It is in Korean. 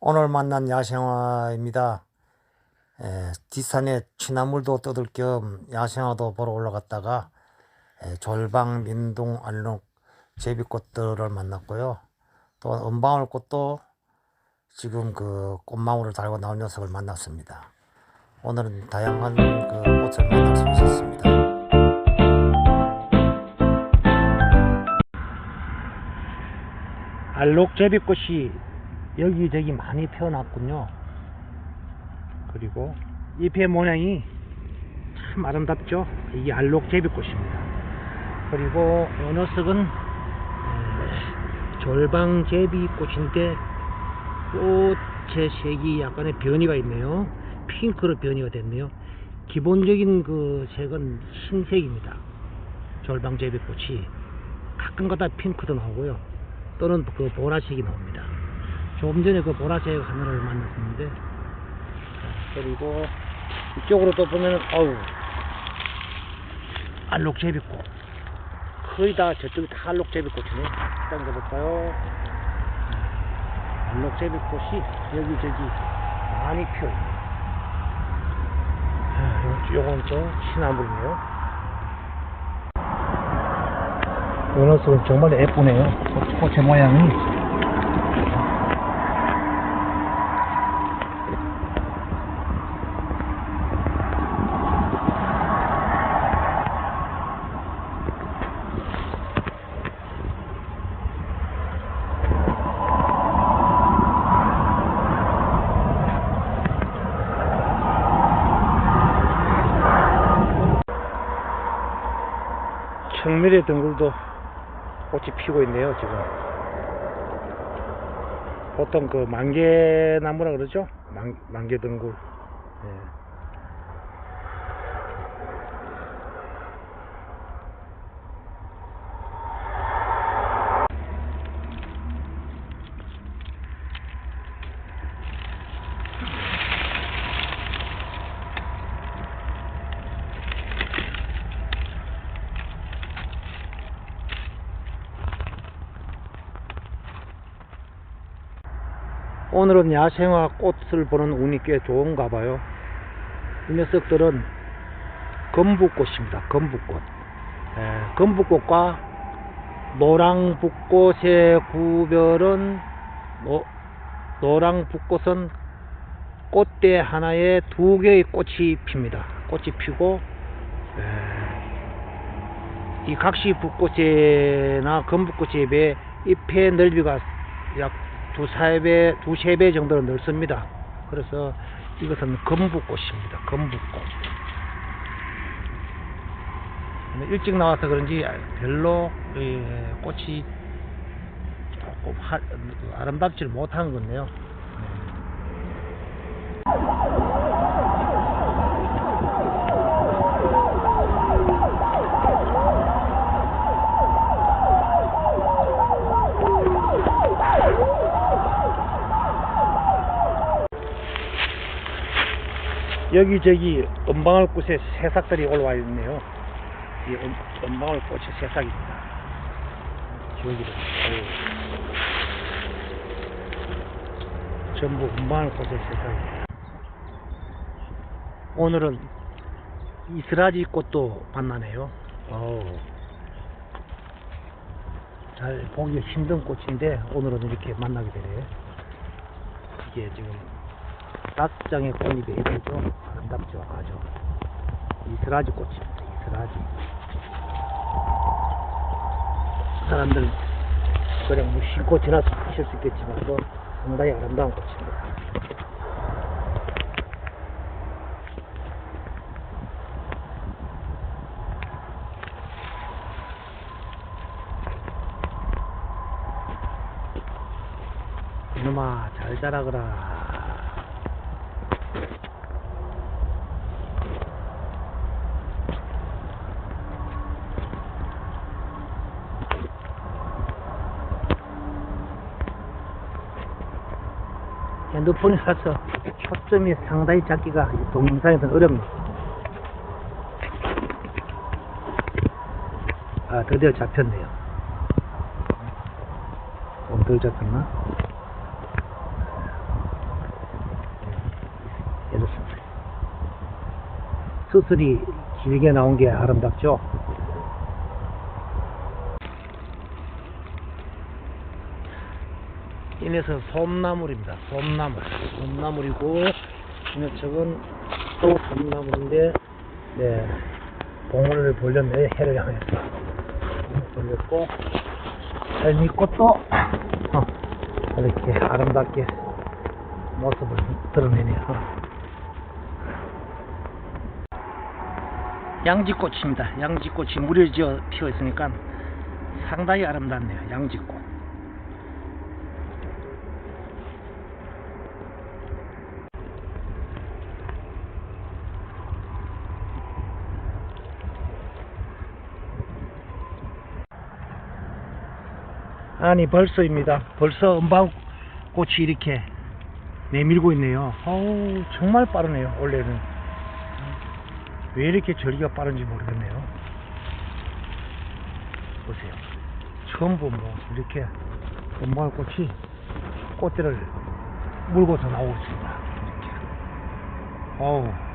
오늘 만난 야생화입니다. 에, 뒷산에 취나물도 뜯을 겸 야생화도 보러 올라갔다가 에, 졸방, 민둥, 알록, 제비꽃들을 만났고요. 또 은방울꽃도 지금 그 꽃망울을 달고 나온 녀석을 만났습니다. 오늘은 다양한 그 꽃을 만날 수 있었습니다. 알록 제비꽃이 여기저기 많이 피어났군요. 그리고 잎의 모양이 참 아름답죠. 이게 알록 제비꽃입니다. 그리고 이 녀석은 에, 졸방 제비꽃인데 꽃의 색이 약간의 변이가 있네요. 핑크로 변이가 됐네요. 기본적인 그 색은 흰색입니다. 졸방 제비꽃이 가끔가다 핑크도 나오고요. 또는 그 보라색이 나옵니다. 조금 전에 그 보라색 하나를 만났었는데. 자, 그리고 이쪽으로 또 보면은 어우. 알록제비꽃. 거의 다 저쪽이 다 알록제비꽃이네. 당겨볼까요? 알록제비꽃이 여기저기 많이 피어있네요 자, 요- 요건 또 시나물이네요. 이 녀석은 정말 예쁘네요. 꽃- 꽃의 모양이 청미래 등굴도 꽃이 피고 있네요 지금. 보통 그 만개나무라 그러죠? 만, 만개 등굴 예. 오늘은 야생화 꽃을 보는 운이 꽤 좋은가 봐요. 이 녀석들은 검북꽃입니다. 검북꽃. 에, 검북꽃과 노랑북꽃의 구별은 노, 노랑북꽃은 꽃대 하나에 두 개의 꽃이 핍니다. 꽃이 피고 에, 이 각시북꽃이나 검북꽃에 비해 잎의 넓이가 약 두 세 배, 두 세 배 정도로 넓습니다. 그래서 이것은. 검북꽃. 근데 일찍 나와서 그런지 별로 예, 꽃이 아름답지를 못한 건데요. 여기저기 은방울 꽃에 새싹들이 올라와 있네요. 이 은, 은방울꽃의 새싹입니다. 저기도 어우. 전부 은방울 꽃의 새싹입니다. 오늘은 이스라지 꽃도 만나네요. 잘 보기 힘든 꽃인데 오늘은 이렇게 만나게 되네요. 이게 지금 닭장의 꽃잎이 예쁘죠? 아름답죠? 아주. 이스라지 꽃입니다. 이스라지. 사람들 그냥 무심코 지나서 하실 수 있겠지만 도 상당히 아름다운 꽃입니다. 이놈아 잘 자라거라. 핸드폰이 라서 초점이 상당히 잡기가 동영상에서는 어렵니다. 아, 드디어 잡혔네요. 어, 좀덜 잡혔나? 예, 이렇습니다. 수술이 길게 나온 게 아름답죠? 이내서 솜나물입니다. 솜나물. 솜나물이고, 이쪽은 또 솜나물인데, 네, 봉을 벌렸네, 해를 향해서. 벌렸고, 살미꽃도, 어, 이렇게 아름답게 모습을 드러내네요. 양지꽃입니다. 양지꽃이 무려지어 피어 있으니까 상당히 아름답네요. 양지꽃. 아니 벌써입니다. 벌써 은방꽃이 이렇게 내밀고 있네요. 어우 정말 빠르네요. 원래는 왜 이렇게 절기가 빠른지 모르겠네요. 보세요. 전부 뭐 이렇게 은방꽃이 꽃들을 물고서 나오고 있습니다. 이렇게. 어우